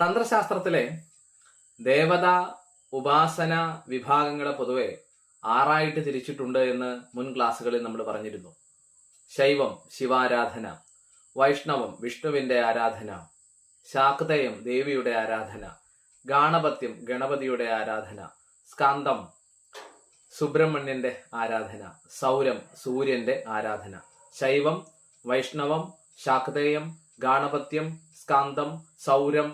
തന്ത്രശാസ്ത്രത്തിലെ ദേവത ഉപാസന വിഭാഗങ്ങളെ പൊതുവെ ആറായിട്ട് തിരിച്ചിട്ടുണ്ട് എന്ന് മുൻ ക്ലാസ്സുകളിൽ നമ്മൾ പറഞ്ഞിരുന്നു. ശൈവം ശിവാരാധന വൈഷ്ണവം വിഷ്ണുവിന്റെ ആരാധന ശാക്തയം ദേവിയുടെ ആരാധന ഗാണപത്യം ഗണപതിയുടെ ആരാധന സ്കാന്തം സുബ്രഹ്മണ്യന്റെ ആരാധന സൗരം സൂര്യന്റെ ആരാധന ശൈവം വൈഷ്ണവം ശാക്തേയം ഗാണപത്യം സ്കാന്തം സൗരം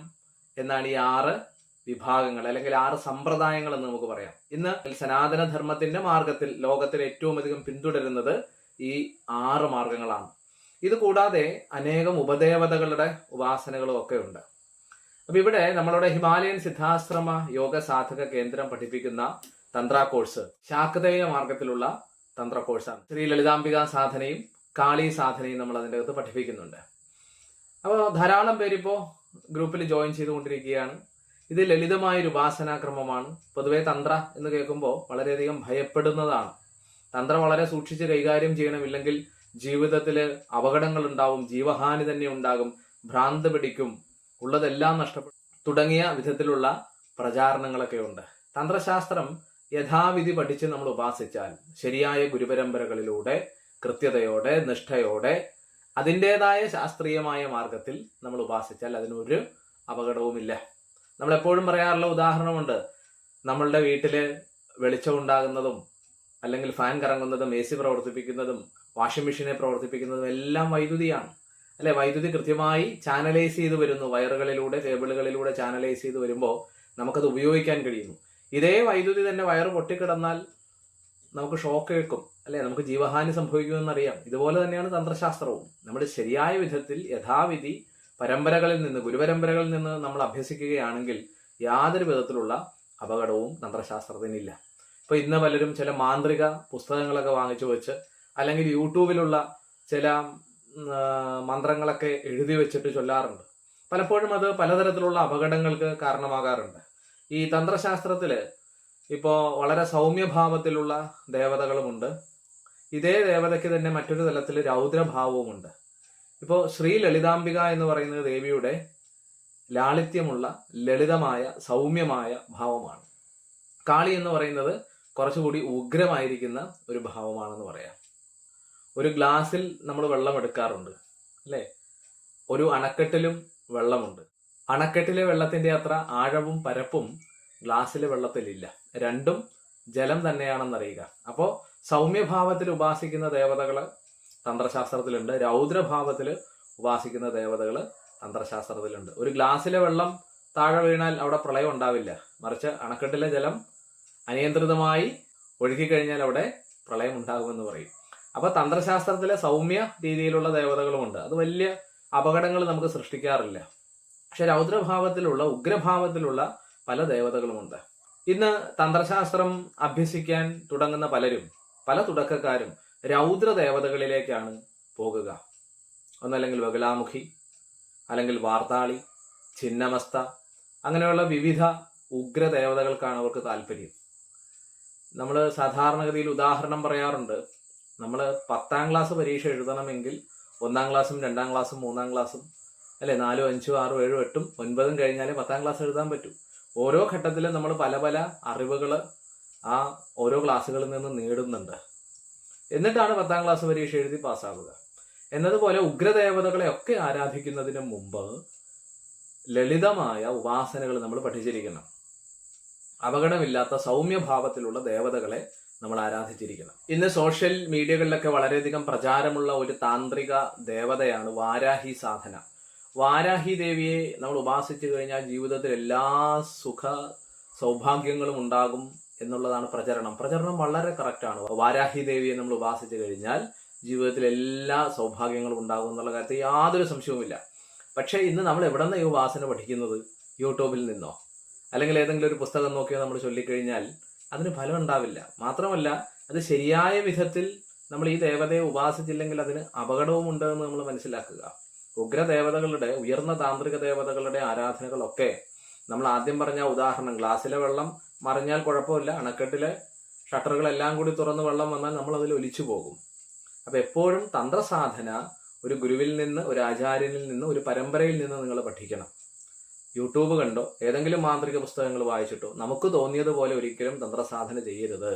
എന്നാണ് ഈ ആറ് വിഭാഗങ്ങൾ അല്ലെങ്കിൽ ആറ് സമ്പ്രദായങ്ങൾ എന്ന് നമുക്ക് പറയാം. ഇന്ന് സനാതനധർമ്മത്തിന്റെ മാർഗത്തിൽ ലോകത്തിൽ ഏറ്റവും അധികം പിന്തുടരുന്നത് ഈ ആറ് മാർഗങ്ങളാണ്. ഇത് കൂടാതെ അനേകം ഉപദേവതകളുടെ ഉപാസനകളും ഒക്കെ ഉണ്ട്. അപ്പൊ ഇവിടെ നമ്മളുടെ ഹിമാലയൻ സിദ്ധാശ്രമ യോഗ സാധക കേന്ദ്രം പഠിപ്പിക്കുന്ന തന്ത്ര കോഴ്സ് ശാക്തേയ മാർഗത്തിലുള്ള തന്ത്ര കോഴ്സാണ്. ശ്രീ ലളിതാംബിക സാധനയും കാളി സാധനയും നമ്മൾ അതിന്റെ അകത്ത് പഠിപ്പിക്കുന്നുണ്ട്. അപ്പോൾ ധാരാളം പേരിപ്പോ ഗ്രൂപ്പിൽ ജോയിൻ ചെയ്തുകൊണ്ടിരിക്കുകയാണ്. ഇത് ലളിതമായ ഒരു ഉപാസനാക്രമമാണ്. പൊതുവെ തന്ത്ര എന്ന് കേൾക്കുമ്പോൾ വളരെയധികം ഭയപ്പെടുന്നതാണ്. തന്ത്ര വളരെ സൂക്ഷിച്ച് കൈകാര്യം ചെയ്യണം ഇല്ലെങ്കിൽ ജീവിതത്തിൽ അപകടങ്ങൾ ഉണ്ടാവും ജീവഹാനി തന്നെ ഉണ്ടാകും ഭ്രാന്ത് പിടിക്കും ഉള്ളതെല്ലാം നഷ്ടപ്പെടും തുടങ്ങിയ വിധത്തിലുള്ള പ്രചാരണങ്ങളൊക്കെ ഉണ്ട് തന്ത്രശാസ്ത്രം യഥാവിധി പഠിച്ച് നമ്മൾ ഉപാസിച്ചാൽ ശരിയായ ഗുരുപരമ്പരകളിലൂടെ കൃത്യതയോടെ നിഷ്ഠയോടെ അതിന്റെതായ ശാസ്ത്രീയമായ മാർഗത്തിൽ നമ്മൾ ഉപാസിച്ചാൽ അതിനൊരു അപകടവുമില്ല. നമ്മൾ എപ്പോഴും പറയാറുള്ള ഉദാഹരണമുണ്ട്. നമ്മളുടെ വീട്ടിൽ വെളിച്ചം ഉണ്ടാകുന്നതും അല്ലെങ്കിൽ ഫാൻ കറങ്ങുന്നതും എ സി പ്രവർത്തിപ്പിക്കുന്നതും വാഷിംഗ് മെഷീനെ പ്രവർത്തിപ്പിക്കുന്നതും എല്ലാം വൈദ്യുതിയാണ്. അല്ലെ? വൈദ്യുതി കൃത്യമായി ചാനലൈസ് ചെയ്ത് വരുന്നു. വയറുകളിലൂടെ കേബിളുകളിലൂടെ ചാനലൈസ് ചെയ്ത് വരുമ്പോൾ നമുക്കത് ഉപയോഗിക്കാൻ കഴിയുന്നു. ഇതേ വൈദ്യുതി തന്നെ വയറ് പൊട്ടിക്കിടന്നാൽ നമുക്ക് ഷോക്ക് കേൾക്കും അല്ലെ? നമുക്ക് ജീവഹാനി സംഭവിക്കുമെന്നറിയാം. ഇതുപോലെ തന്നെയാണ് തന്ത്രശാസ്ത്രവും. നമ്മുടെ ശരിയായ വിധത്തിൽ യഥാവിധി പരമ്പരകളിൽ നിന്ന് ഗുരുപരമ്പരകളിൽ നിന്ന് നമ്മൾ അഭ്യസിക്കുകയാണെങ്കിൽ യാതൊരു വിധത്തിലുള്ള അപകടവും തന്ത്രശാസ്ത്രത്തിനില്ല. ഇപ്പൊ ഇന്ന് പലരും ചില മാന്ത്രിക പുസ്തകങ്ങളൊക്കെ വാങ്ങിച്ചു വെച്ച് അല്ലെങ്കിൽ യൂട്യൂബിലുള്ള ചില മന്ത്രങ്ങളൊക്കെ എഴുതി വെച്ചിട്ട് ചൊല്ലാറുണ്ട്. പലപ്പോഴും അത് പലതരത്തിലുള്ള അപകടങ്ങൾക്ക് കാരണമാകാറുണ്ട്. ഈ തന്ത്രശാസ്ത്രത്തിൽ ഇപ്പോ വളരെ സൗമ്യഭാവത്തിലുള്ള ദേവതകളുമുണ്ട്. ഇതേ ദേവതയ്ക്ക് തന്നെ മറ്റൊരു തലത്തിൽ രൗദ്രഭാവവുമുണ്ട്. ഇപ്പോൾ ശ്രീ ലളിതാംബിക എന്ന് പറയുന്നത് ദേവിയുടെ ലാളിത്യമുള്ള ലളിതമായ സൗമ്യമായ ഭാവമാണ്. കാളി എന്ന് പറയുന്നത് കുറച്ചുകൂടി ഉഗ്രമായിരിക്കുന്ന ഒരു ഭാവമാണെന്ന് പറയാം. ഒരു ഗ്ലാസ്സിൽ നമ്മൾ വെള്ളം എടുക്കാറുണ്ട് അല്ലേ? ഒരു അണക്കെട്ടിലും വെള്ളമുണ്ട്. അണക്കെട്ടിലെ വെള്ളത്തിന്റെ അത്ര ആഴവും പരപ്പും ഗ്ലാസ്സിലെ വെള്ളത്തിലില്ല. രണ്ടും ജലം തന്നെയാണെന്നറിയുക. അപ്പോൾ സൗമ്യഭാവത്തിൽ ഉപാസിക്കുന്ന ദേവതകൾ തന്ത്രശാസ്ത്രത്തിലുണ്ട്. രൗദ്രഭാവത്തിൽ ഉപാസിക്കുന്ന ദേവതകൾ തന്ത്രശാസ്ത്രത്തിലുണ്ട്. ഒരു ഗ്ലാസ്സിലെ വെള്ളം താഴെ വീണാൽ അവിടെ പ്രളയം ഉണ്ടാവില്ല. മറിച്ച് അണക്കെട്ടിലെ ജലം അനിയന്ത്രിതമായി ഒഴുകിക്കഴിഞ്ഞാൽ അവിടെ പ്രളയം ഉണ്ടാകുമെന്ന് പറയും. അപ്പൊ തന്ത്രശാസ്ത്രത്തിലെ സൗമ്യ രീതിയിലുള്ള ദേവതകളുമുണ്ട്. അത് വലിയ അപകടങ്ങൾ നമുക്ക് സൃഷ്ടിക്കാറില്ല. പക്ഷെ രൗദ്രഭാവത്തിലുള്ള ഉഗ്രഭാവത്തിലുള്ള പല ദേവതകളുമുണ്ട്. ഇന്ന് തന്ത്രശാസ്ത്രം അഭ്യസിക്കാൻ തുടങ്ങുന്ന പലരും പല തുടക്കക്കാരും രൗദ്ര ദേവതകളിലേക്കാണ് പോകുക. ഒന്നല്ലെങ്കിൽ ബഗലാമുഖി അല്ലെങ്കിൽ വാർത്താളി ചിന്നമസ്ത അങ്ങനെയുള്ള വിവിധ ഉഗ്ര ദേവതകൾക്കാണ് അവർക്ക് താല്പര്യം. നമ്മൾ സാധാരണഗതിയിൽ ഉദാഹരണം പറയാറുണ്ട് നമ്മൾ പത്താം ക്ലാസ് പരീക്ഷ എഴുതണമെങ്കിൽ ഒന്നാം ക്ലാസ്സും രണ്ടാം ക്ലാസ്സും മൂന്നാം ക്ലാസ്സും അല്ലെ നാലും അഞ്ചും ആറും ഏഴും എട്ടും ഒൻപതും കഴിഞ്ഞാലേ പത്താം ക്ലാസ് എഴുതാൻ പറ്റൂ. ഓരോ ഘട്ടത്തിലും നമ്മൾ പല പല അറിവുകൾ ആ ഓരോ ക്ലാസ്സുകളിൽ നിന്ന് നേടുന്നുണ്ട്. എന്നിട്ടാണ് പത്താം ക്ലാസ് പരീക്ഷ എഴുതി പാസ്സാവുക. എന്നതുപോലെ ഉഗ്രദേവതകളെ ഒക്കെ ആരാധിക്കുന്നതിന് മുമ്പ് ലളിതമായ ഉപാസനകൾ നമ്മൾ പഠിച്ചിരിക്കണം. അപകടമില്ലാത്ത സൗമ്യഭാവത്തിലുള്ള ദേവതകളെ നമ്മൾ ആരാധിച്ചിരിക്കണം. ഇന്ന് സോഷ്യൽ മീഡിയകളിലൊക്കെ വളരെയധികം പ്രചാരമുള്ള ഒരു താന്ത്രിക ദേവതയാണ് വാരാഹി സാധന. വാരാഹി ദേവിയെ നമ്മൾ ഉപാസിച്ചു കഴിഞ്ഞാൽ ജീവിതത്തിൽ എല്ലാ സുഖ സൗഭാഗ്യങ്ങളും ഉണ്ടാകും എന്നുള്ളതാണ് പ്രചരണം. പ്രചരണം വളരെ കറക്റ്റാണ് വാരാഹി ദേവിയെ നമ്മൾ ഉപാസിച്ചു കഴിഞ്ഞാൽ ജീവിതത്തിൽ എല്ലാ സൗഭാഗ്യങ്ങളും ഉണ്ടാകും എന്നുള്ള കാര്യത്തിൽ യാതൊരു സംശയവുമില്ല. പക്ഷേ ഇന്ന് നമ്മൾ എവിടെ നിന്ന് ഈ ഉപാസന പഠിക്കുന്നത്? യൂട്യൂബിൽ നിന്നോ? അല്ലെങ്കിൽ ഏതെങ്കിലും ഒരു പുസ്തകം നോക്കിയോ നമ്മൾ ചൊല്ലിക്കഴിഞ്ഞാൽ അതിന് ഫലം ഉണ്ടാവില്ല. മാത്രമല്ല അത് ശരിയായ വിധത്തിൽ നമ്മൾ ഈ ദേവതയെ ഉപാസിച്ചില്ലെങ്കിൽ അതിന് അപകടവും ഉണ്ടെന്ന് നമ്മൾ മനസ്സിലാക്കുക. ഉഗ്രദേവതകളുടെ ഉയർന്ന താന്ത്രിക ദേവതകളുടെ ആരാധനകളൊക്കെ നമ്മൾ ആദ്യം പറഞ്ഞ ഉദാഹരണം ഗ്ലാസ്സിലെ വെള്ളം മറിഞ്ഞാൽ കുഴപ്പമില്ല അണക്കെട്ടിലെ ഷട്ടറുകളെല്ലാം കൂടി തുറന്ന് വെള്ളം വന്നാൽ നമ്മൾ അതിൽ ഒലിച്ചു പോകും. അപ്പൊ എപ്പോഴും തന്ത്രസാധന ഒരു ഗുരുവിൽ നിന്ന് ഒരു ആചാര്യനിൽ നിന്ന് ഒരു പരമ്പരയിൽ നിന്ന് നിങ്ങൾ പഠിക്കണം. യൂട്യൂബ് കണ്ടോ? ഏതെങ്കിലും മാന്ത്രിക പുസ്തകങ്ങൾ വായിച്ചിട്ടോ? നമുക്ക് തോന്നിയതുപോലെ ഒരിക്കലും തന്ത്രസാധന ചെയ്യരുത്.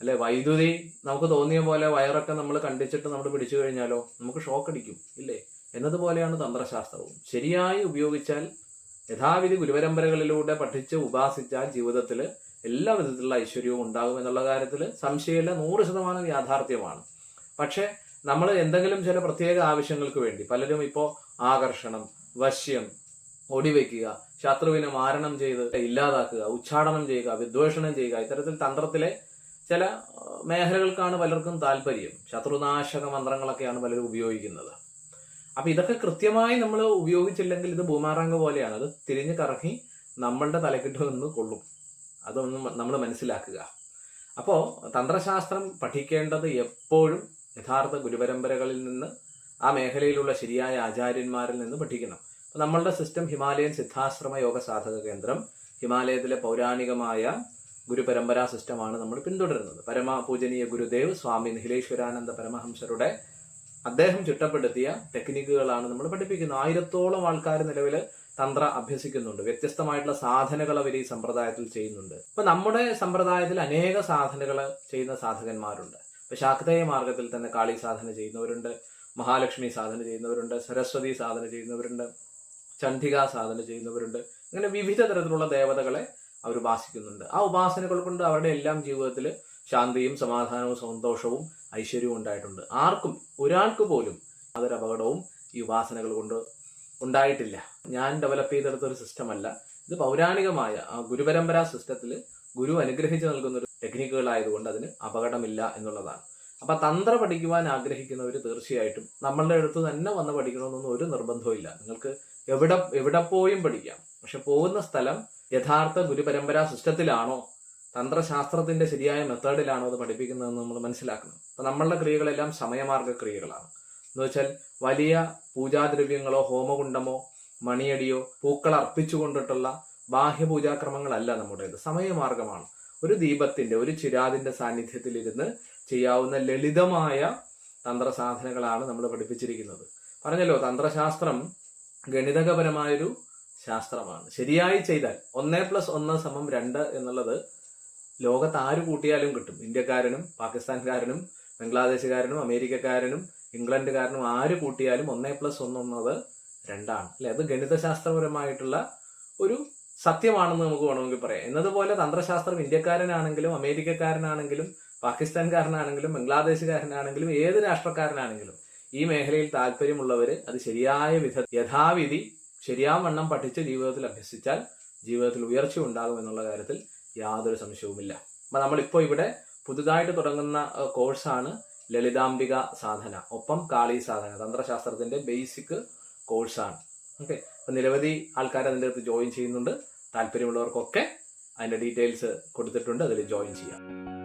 അല്ലെ? വൈദ്യുതി നമുക്ക് തോന്നിയ പോലെ വയറൊക്കെ നമ്മൾ കണ്ടിച്ചിട്ട് നമ്മൾ പിടിച്ചു കഴിഞ്ഞാലോ? നമുക്ക് ഷോക്ക് അടിക്കും ഇല്ലേ? എന്നതുപോലെയാണ് തന്ത്രശാസ്ത്രവും. ശരിയായി ഉപയോഗിച്ചാൽ യഥാവിധി ഗുരുപരമ്പരകളിലൂടെ പഠിച്ച് ഉപാസിച്ചാൽ ജീവിതത്തിൽ എല്ലാ വിധത്തിലുള്ള ഐശ്വര്യവും ഉണ്ടാകും എന്നുള്ള കാര്യത്തിൽ സംശയമില്ല. നൂറ് ശതമാനം യാഥാർത്ഥ്യമാണ്. പക്ഷേ നമ്മൾ എന്തെങ്കിലും ചില പ്രത്യേക ആവശ്യങ്ങൾക്ക് വേണ്ടി പലരും ഇപ്പോൾ ആകർഷണം വശ്യം ഒടിവെക്കുക ശത്രുവിനെ മാരണം ചെയ്ത് ഇല്ലാതാക്കുക ഉച്ചാടനം ചെയ്യുക വിദ്വേഷണം ചെയ്യുക ഇത്തരത്തിൽ തന്ത്രത്തിലെ ചില മേഖലകൾക്കാണ് പലർക്കും താല്പര്യം. ശത്രുനാശക മന്ത്രങ്ങളൊക്കെയാണ് പലരും ഉപയോഗിക്കുന്നത്. അപ്പൊ ഇതൊക്കെ കൃത്യമായി നമ്മൾ ഉപയോഗിച്ചില്ലെങ്കിൽ ഇത് ബൂമാറാങ്ക് പോലെയാണ്. അത് തിരിഞ്ഞു കറങ്ങി നമ്മളുടെ തലക്കെട്ട് നിന്ന് കൊള്ളും. അതൊന്ന് നമ്മൾ മനസ്സിലാക്കുക. അപ്പോൾ തന്ത്രശാസ്ത്രം പഠിക്കേണ്ടത് എപ്പോഴും യഥാർത്ഥ ഗുരുപരമ്പരകളിൽ നിന്ന് ആ മേഖലയിലുള്ള ശരിയായ ആചാര്യന്മാരിൽ നിന്ന് പഠിക്കണം. നമ്മളുടെ സിസ്റ്റം ഹിമാലയൻ സിദ്ധാശ്രമ യോഗ സാധക കേന്ദ്രം ഹിമാലയത്തിലെ പൗരാണികമായ ഗുരുപരമ്പരാ സിസ്റ്റമാണ് നമ്മൾ പിന്തുടരുന്നത്. പരമ പൂജനീയ ഗുരുദേവ് സ്വാമി നിഹിലേശ്വരാനന്ദ പരമഹംസരുടെ അദ്ദേഹം ചിട്ടപ്പെടുത്തിയ ടെക്നിക്കുകളാണ് നമ്മൾ പഠിപ്പിക്കുന്നത്. ആയിരത്തോളം ആൾക്കാർ നിലവിൽ തന്ത്ര അഭ്യസിക്കുന്നുണ്ട്. വ്യത്യസ്തമായിട്ടുള്ള സാധനകൾ അവർ ഈ സമ്പ്രദായത്തിൽ ചെയ്യുന്നുണ്ട്. അപ്പൊ നമ്മുടെ സമ്പ്രദായത്തിൽ അനേക സാധനകൾ ചെയ്യുന്ന സാധകന്മാരുണ്ട്. ഇപ്പൊ ശാക്തേയ മാർഗത്തിൽ തന്നെ കാളി സാധന ചെയ്യുന്നവരുണ്ട് മഹാലക്ഷ്മി സാധന ചെയ്യുന്നവരുണ്ട് സരസ്വതി സാധന ചെയ്യുന്നവരുണ്ട് ചണ്ഡിക സാധന ചെയ്യുന്നവരുണ്ട്. അങ്ങനെ വിവിധ തരത്തിലുള്ള ദേവതകളെ അവർ ഉപാസിക്കുന്നുണ്ട്. ആ ഉപാസനകൾ കൊണ്ട് അവരുടെ എല്ലാം ജീവിതത്തിൽ ശാന്തിയും സമാധാനവും സന്തോഷവും ഐശ്വര്യവും ഉണ്ടായിട്ടുണ്ട്. ആർക്കും ഒരാൾക്ക് പോലും അതൊരു അപകടവും ഈ ഉപാസനകൾ കൊണ്ട് ഉണ്ടായിട്ടില്ല. ഞാൻ ഡെവലപ്പ് ചെയ്തെടുത്ത ഒരു സിസ്റ്റം അല്ല. ഇത് പൗരാണികമായ ഗുരുപരമ്പരാ സിസ്റ്റത്തിൽ ഗുരു അനുഗ്രഹിച്ചു നൽകുന്ന ഒരു ടെക്നിക്കുകളായതുകൊണ്ട് അതിന് അപകടമില്ല എന്നുള്ളതാണ്. അപ്പൊ തന്ത്ര പഠിക്കുവാൻ ആഗ്രഹിക്കുന്നവർ തീർച്ചയായിട്ടും നമ്മളുടെ അടുത്ത് തന്നെ വന്ന് പഠിക്കണമെന്നൊന്നും ഒരു നിർബന്ധവും നിങ്ങൾക്ക് എവിടെ എവിടെ പോയും പഠിക്കാം. പക്ഷെ പോകുന്ന സ്ഥലം യഥാർത്ഥ ഗുരുപരമ്പരാ സിസ്റ്റത്തിലാണോ തന്ത്രശാസ്ത്രത്തിന്റെ ശരിയായ മെത്തേഡിലാണോ അത് പഠിപ്പിക്കുന്നതെന്ന് നമ്മൾ മനസ്സിലാക്കണം. അപ്പൊ നമ്മളുടെ ക്രിയകളെല്ലാം സമയമാർഗ ക്രിയകളാണ് എന്ന് വെച്ചാൽ വലിയ പൂജാദ്രവ്യങ്ങളോ ഹോമകുണ്ടമോ മണിയടിയോ പൂക്കൾ അർപ്പിച്ചുകൊണ്ടിട്ടുള്ള ബാഹ്യപൂജാക്രമങ്ങളല്ല നമ്മുടേത്. സമയമാർഗമാണ് ഒരു ദീപത്തിന്റെ ഒരു ചിരാതിന്റെ സാന്നിധ്യത്തിൽ ഇരുന്ന് ചെയ്യാവുന്ന ലളിതമായ തന്ത്രസാധനകളാണ് നമ്മൾ പഠിപ്പിച്ചിരിക്കുന്നത്. പറഞ്ഞല്ലോ തന്ത്രശാസ്ത്രം ഗണിതകപരമായൊരു ശാസ്ത്രമാണ്. ശരിയായി ചെയ്താൽ ഒന്നേ പ്ലസ് ഒന്ന് സമം രണ്ട് എന്നുള്ളത് ലോകത്ത് ആര് കൂട്ടിയാലും കിട്ടും. ഇന്ത്യക്കാരനും പാകിസ്ഥാൻകാരനും ബംഗ്ലാദേശുകാരനും അമേരിക്കക്കാരനും ഇംഗ്ലണ്ടുകാരനും ആര് കൂട്ടിയാലും ഒന്നേ പ്ലസ് ഒന്ന് എന്നത് രണ്ടാണ്. അല്ലെ? അത് ഗണിതശാസ്ത്രപരമായിട്ടുള്ള ഒരു സത്യമാണെന്ന് നമുക്ക് വേണമെങ്കിൽ പറയാം. എന്നതുപോലെ തന്ത്രശാസ്ത്രം ഇന്ത്യക്കാരനാണെങ്കിലും അമേരിക്കക്കാരനാണെങ്കിലും പാകിസ്ഥാൻകാരനാണെങ്കിലും ബംഗ്ലാദേശുകാരനാണെങ്കിലും ഏത് രാഷ്ട്രക്കാരനാണെങ്കിലും ഈ മേഖലയിൽ താല്പര്യമുള്ളവർ അത് ശരിയായ വിധ യഥാവിധി ശരിയാവണ്ണം പഠിച്ച് ജീവിതത്തിൽ അഭ്യസിച്ചാൽ ജീവിതത്തിൽ ഉയർച്ച ഉണ്ടാകും എന്നുള്ള കാര്യത്തിൽ യാതൊരു സംശയവുമില്ല. അപ്പൊ നമ്മളിപ്പോൾ ഇവിടെ പുതുതായിട്ട് തുടങ്ങുന്ന കോഴ്സാണ് ലളിതാംബിക സാധന. ഒപ്പം കാളി സാധന തന്ത്രശാസ്ത്രത്തിന്റെ ബേസിക് കോഴ്സാണ്. ഓക്കെ? അപ്പൊ നിരവധി ആൾക്കാർ അതിന്റെ അടുത്ത് ജോയിൻ ചെയ്യുന്നുണ്ട്. താല്പര്യമുള്ളവർക്കൊക്കെ അതിന്റെ ഡീറ്റെയിൽസ് കൊടുത്തിട്ടുണ്ട്. അതിൽ ജോയിൻ ചെയ്യാം.